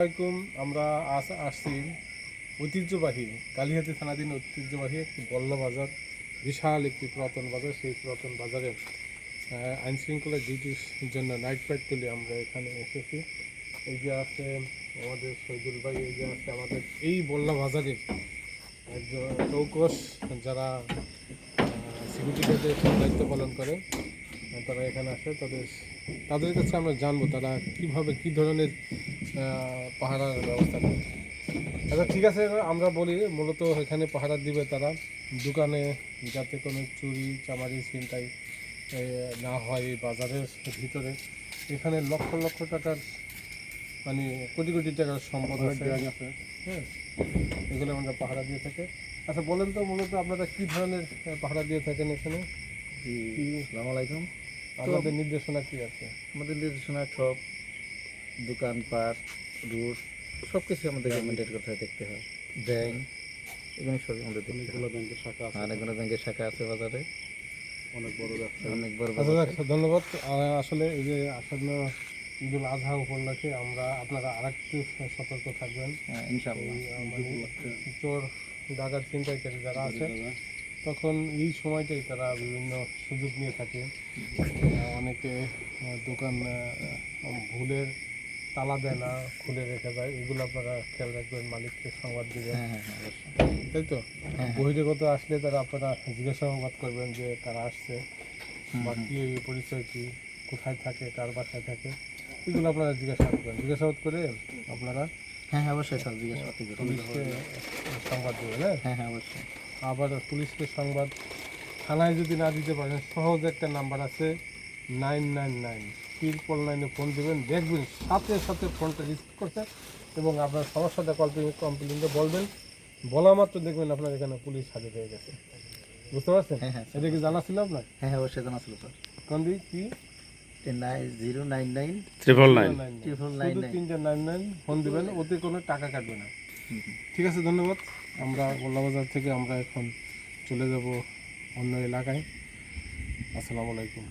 আসসালামাইকুম আমরা আস আসছি ঐতিহ্যবাহী কালিহাতি থানাধীন ঐতিহ্যবাহী একটি বল্ল বাজার, বিশাল একটি পুরাতন বাজার। সেই পুরাতন বাজারে আইন শৃঙ্খলা ডিউটির জন্য নাইট পেট্রোলে আমরা এখানে এসেছি। এই যে আছে আমাদের শহীদুল ভাই, এই যে আছে আমাদের এই বল্লা বাজারের একজন চৌকস যারা সিকিউরিটি গার্ডের দায়িত্ব পালন করে, তারা এখানে আসে। তাদের তাদের কাছে আমরা জানব তারা কীভাবে, কি ধরনের পাহারার ব্যবস্থা করে আচ্ছা ঠিক আছে আমরা বলি মূলত এখানে পাহারা দিবে তারা। দোকানে যাতে কোনো চুরি চামারি ছিনতাই না হয় এই বাজারের ভিতরে। এখানে লক্ষ লক্ষ টাকার মানে কোটি কোটি টাকার সম্পদ আছে। হ্যাঁ এগুলো আমরা পাহারা দিয়ে থাকে। আচ্ছা বলেন তো মূলত আপনারা কি ধরনের পাহারা দিয়ে থাকেন এখানে? আসসালামু আলাইকুম। আপনাদের নির্দেশনা কি আছে? আমাদের নির্দেশনা সব দোকানপাট রুট সব কিছু আমাদেরকে মেনটেন করতে হয় দেখতে হয়। ব্যাংক এগুলো সব আমাদের অনেকগুলো ব্যাংকের শাখা আছে। অনেকগুলো ব্যাংকের শাখা আছে বাজারে। অনেক বড় ব্যবসা। অনেক বড় আচ্ছা ধন্যবাদ। আসলে এই যে আসন্ন ঈদুল আজহা উপলক্ষে আমরা আপনারা আরেকটু সতর্ক থাকবেন। হ্যাঁ, ইনশাআল্লাহ। মানে চোর ডাকাত চিন্তাকারী যারা আছে তখন এই সময়টাই তারা বিভিন্ন সুযোগ নিয়ে থাকে। অনেকে দোকান ভুলের তালা দেয় না খুলে রেখে যায় এগুলো আপনারা খেয়াল রাখবেন মালিককে সংবাদ দিবেন। হ্যাঁ হ্যাঁ হ্যাঁ, অবশ্যই। তাই তো। বহিরাগত আসলে তারা আপনারা জিজ্ঞাসাবাদ করবেন যে তারা আসছে বা। কি পরিচয় কি কোথায় থাকে কার বাসায় থাকে এগুলো আপনারা জিজ্ঞাসাবাদ করেন জিজ্ঞাসাবাদ করে আপনারা হ্যাঁ হ্যাঁ অবশ্যই স্যার জিজ্ঞাসা করতে পুলিশকে সংবাদ দেবেন হ্যাঁ হ্যাঁ অবশ্যই। আবার পুলিশকে সংবাদ থানায় যদি না দিতে পারেন সহজ একটা নাম্বার আছে নাইন নাইন নাইন। তিরপল নাইনে ফোন দেবেন দেখবেন সাথে সাথে ফোনটা রিসিভ করছে এবং আপনার সমস্যাটা কমপ্লেন কমপ্লেনটা বলবেন। বলা মাত্র দেখবেন আপনার এখানে পুলিশ হাজির হয়ে গেছে। বুঝতে পারছেন? হ্যাঁ হ্যাঁ এটা কি জানা ছিল আপনার? হ্যাঁ হ্যাঁ অবশ্যই জানা ছিল স্যার। কোন দিক? কি? Nine zero nine nine triple nine nine triple nine শুধু নাইন তিনটে নাইন নাইন ফোন দিবেন ওতে কোনো টাকা কাটবে না। ঠিক আছে ধন্যবাদ। আমরা গোল্লাবাজার থেকে আমরা এখন চলে যাব অন্য এলাকায়। আসসালামু আলাইকুম।